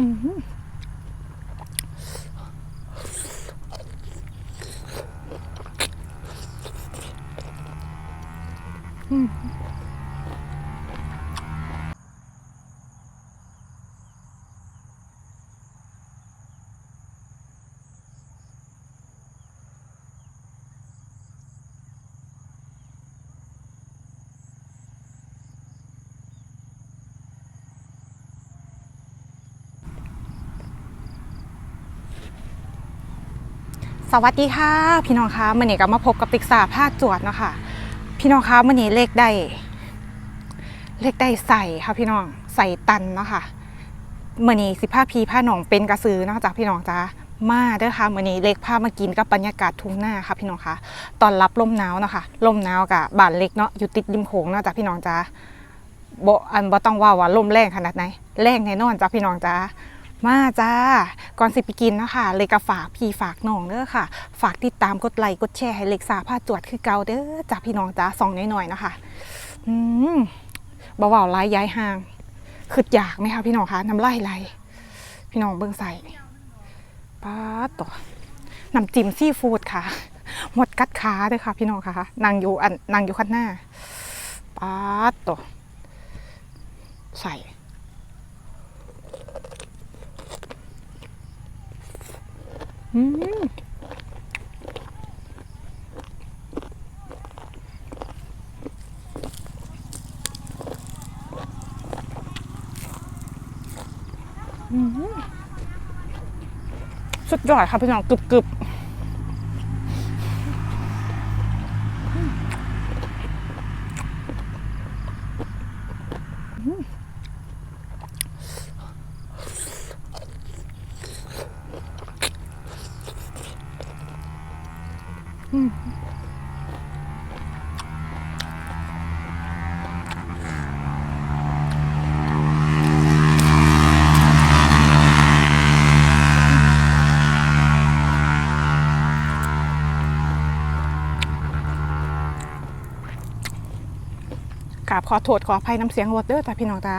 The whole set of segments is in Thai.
อื สวัสดีค่ะ พี่น้องคะมื่อนี้ก็มาพบกับปิกษาภาคจวดเนาะคะพี่น้องคะมื่อนี้เลขได้เลขได้ใส่ค่ะพี่น้องใส่ตันเนาะค่ะมื่อนี้สิผ้าพีผ้าหนองเป็นกระสือเนอกจากพี่น้องจ้ามาเด้อค่ะมื่อนี้เลขผ้ามากินกับบรรยากาศทุ่งหน้าค่ะพี่น้องคะตอนรับลมหนาวเนาะค่ะลมหนาวกับบ้านเล็กเนาะอยู่ติดริมโขงเนอกจากพี่น้องจ้าบ่อันบ่ต้องว่าว่าลมแรงขนาดไหนแรงแน่นอนจ้าพี่น้องจ้า มาจ้า ก่อนสิไปกินนะคะเลยกะฝากพี่ฝากน้องเด้อค่ะ ฝากติดตามกดไลค์กดแชร์ให้เล็กสาผ้าจวดคือเก่าเด้อจ้าพี่น้องจ้าสองน้อยๆนะคะอืมบ่าวๆไล่ย้ายห่างคืออยากไหมคะพี่น้องคะน้ำลายไหลพี่น้องเบิ่งใส่ป้าตัวน้ำจิ้มซีฟู้ดค่ะ หมดกัดขาเด้อค่ะ พี่น้องคะนางอยู่อันนางอยู่ข้างหน้าป้าตัวใส่ อืมอืม สุดยอดค่ะพี่น้องกรึบกรึบอืม กราบขอโทษขออภัยน้ำเสียงรถเด้อจ้าพี่น้องจ้า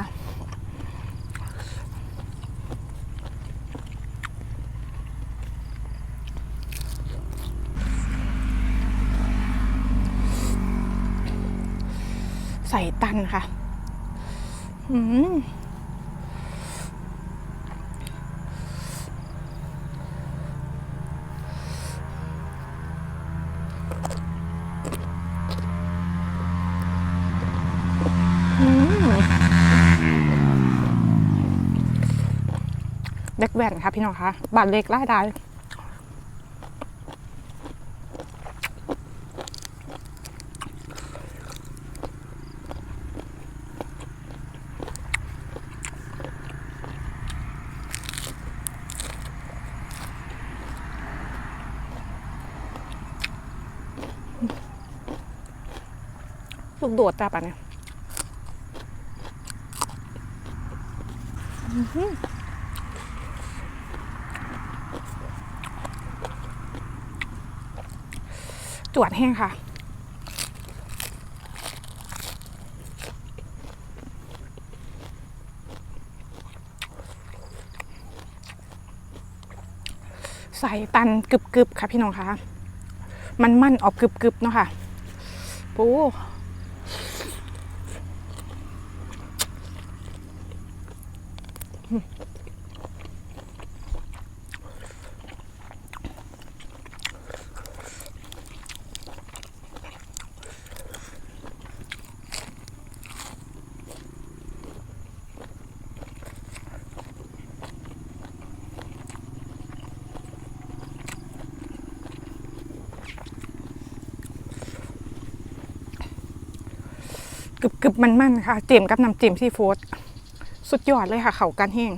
ใส่ตันค่ะอืมเด็กแว่นค่ะพี่น้องคะบาทเล็กไล่ได้ ลูกโดดจ้าป่ะเนี่ยจวดแห้งค่ะใส่ตันกรึบๆค่ะพี่น้องคะมันมันออกกรึบๆเนาะค่ะปู กรึบๆมันๆค่ะ เจียมกับน้ำเจียมซีฟู้ด สุดยอดเลยค่ะ เขากันแห้ง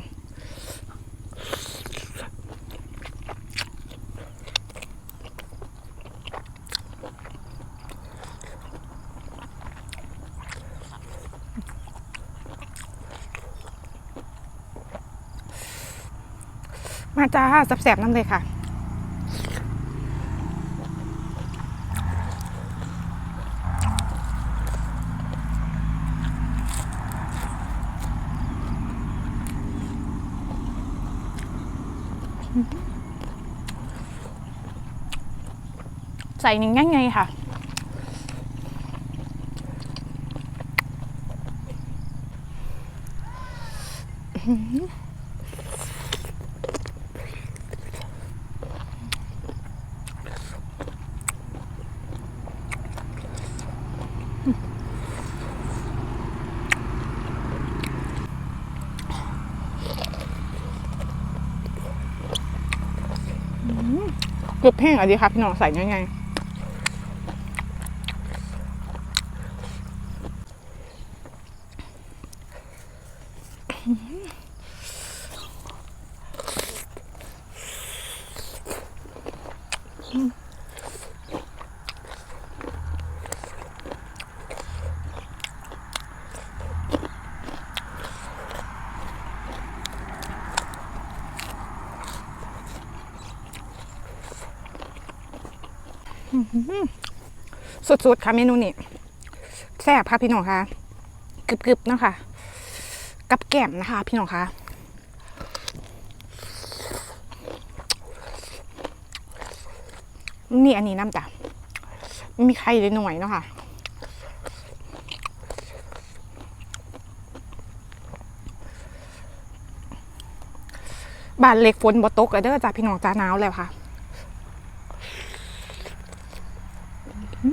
มาจ้าแสบๆน้ำเลยค่ะ ใส่หนึ่งง่ายๆค่ะ เกือบแห้งอะดีค่ะพี่น้องใส่ยังไง สุดๆ ค่ะเมนูนี้แซ่บค่ะพี่น้องค่ะกรึบๆนะคะกับแก้มนะคะ พี่น้องค่ะมีอันนี้น้ำจ้ะมีไข่เลยหน่อยเนาะค่ะบ้านเล็กฝนบ่ตกแล้วเด้อจ้ะพี่น้องจ้าหนาวแล้วค่ะ จ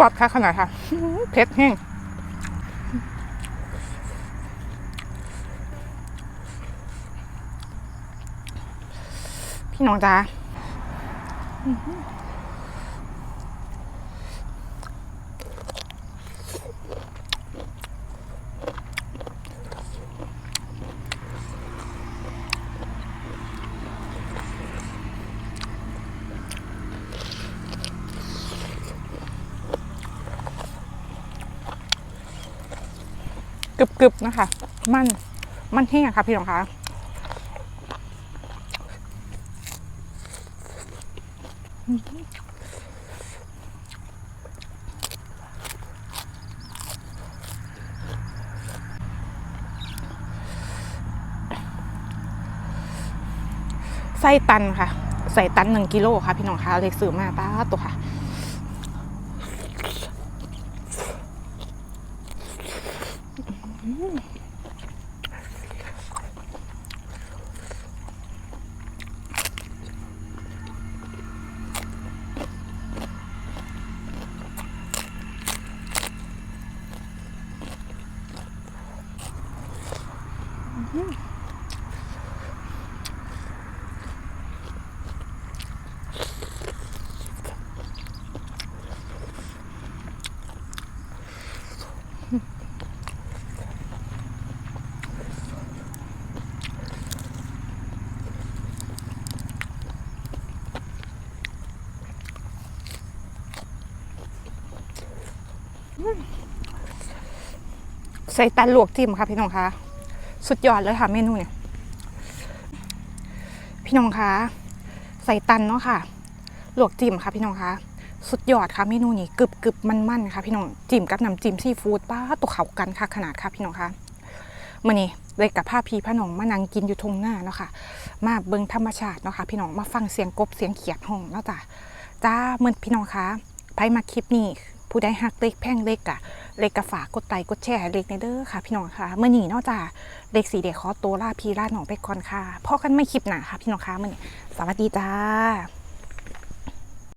วดค่ะขนาดค่ะเผ็ดแห้ง พี่น้องจ้ากรึบๆนะคะ มัน มันแห้งค่ะพี่น้องคะ ไส้ตันค่ะ ใส่ตันหนึ่งกิโลค่ะ พี่น้องคะเล็กซื้อมาป้าตัวค่ะ ใส่ตันลวกจิ้มค่ะพี่น้องคะ สุดยอดเลยค่ะเมนูเนี่ย พี่น้องคะใส่ตันเนาะค่ะลวกจิ้มค่ะพี่น้องคะสุดยอดค่ะเมนูนี้กรึบกรึบมันมันค่ะพี่น้องจิ้มกับน้ำจิ้มซีฟู้ดป้าตัวเขากันค่ะขนาดค่ะพี่น้องคะมื่อนี้เลยกับผ้าพีผ้าหนองมานั่งกินอยู่ทงหน้าเนาะค่ะ มาเบิ่งธรรมชาติเนาะค่ะ พี่น้องมาฟังเสียงกบเสียงเขียดห้องเนาะจ้ะจ้าเมื่อพี่น้องคะไปมาคลิปนี้ ผู้ได้หักเล็กแพ่งเล็กอะเล็กกระฝากกดไลค์กดแชร์เล็กในเด้อค่ะ พี่น้องค่ะเมื่อนี้นอกจากเล็กสีเด็กขอตัวลาพีลาหนองไปก่อนค่ะพอกันไม่คลิปหนาค่ะ พี่น้องค่ะเมื่อนี้สวัสดีจ้า